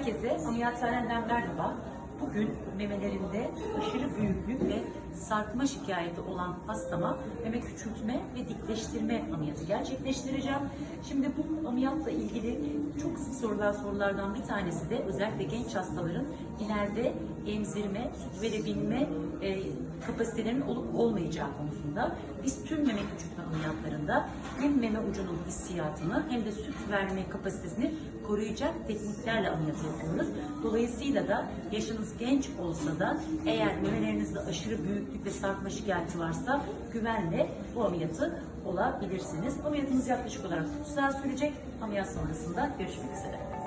Herkese ameliyathaneden merhaba. Bugün memelerinde aşırı büyüklük ve sarkma şikayeti olan hastama meme küçültme ve dikleştirme ameliyatı gerçekleştireceğim. Şimdi bu ameliyatla ilgili çok sık sorulan sorulardan bir tanesi de özellikle genç hastaların ileride emzirme, süt verebilme e, kapasitelerinin olup olmayacağı konusunda biz tüm meme küçültme ameliyatlarında hem meme ucunun hissiyatını hem de süt verme kapasitesini koruyacak tekniklerle ameliyat yapıyoruz. Dolayısıyla da yaşınız genç olsa da eğer memelerinizde aşırı büyüklük ve sarkma şikayeti varsa güvenle bu ameliyatı olabilirsiniz. Ameliyatımız yaklaşık olarak 30 saat sürecek. Ameliyat sonrasında görüşmek üzere.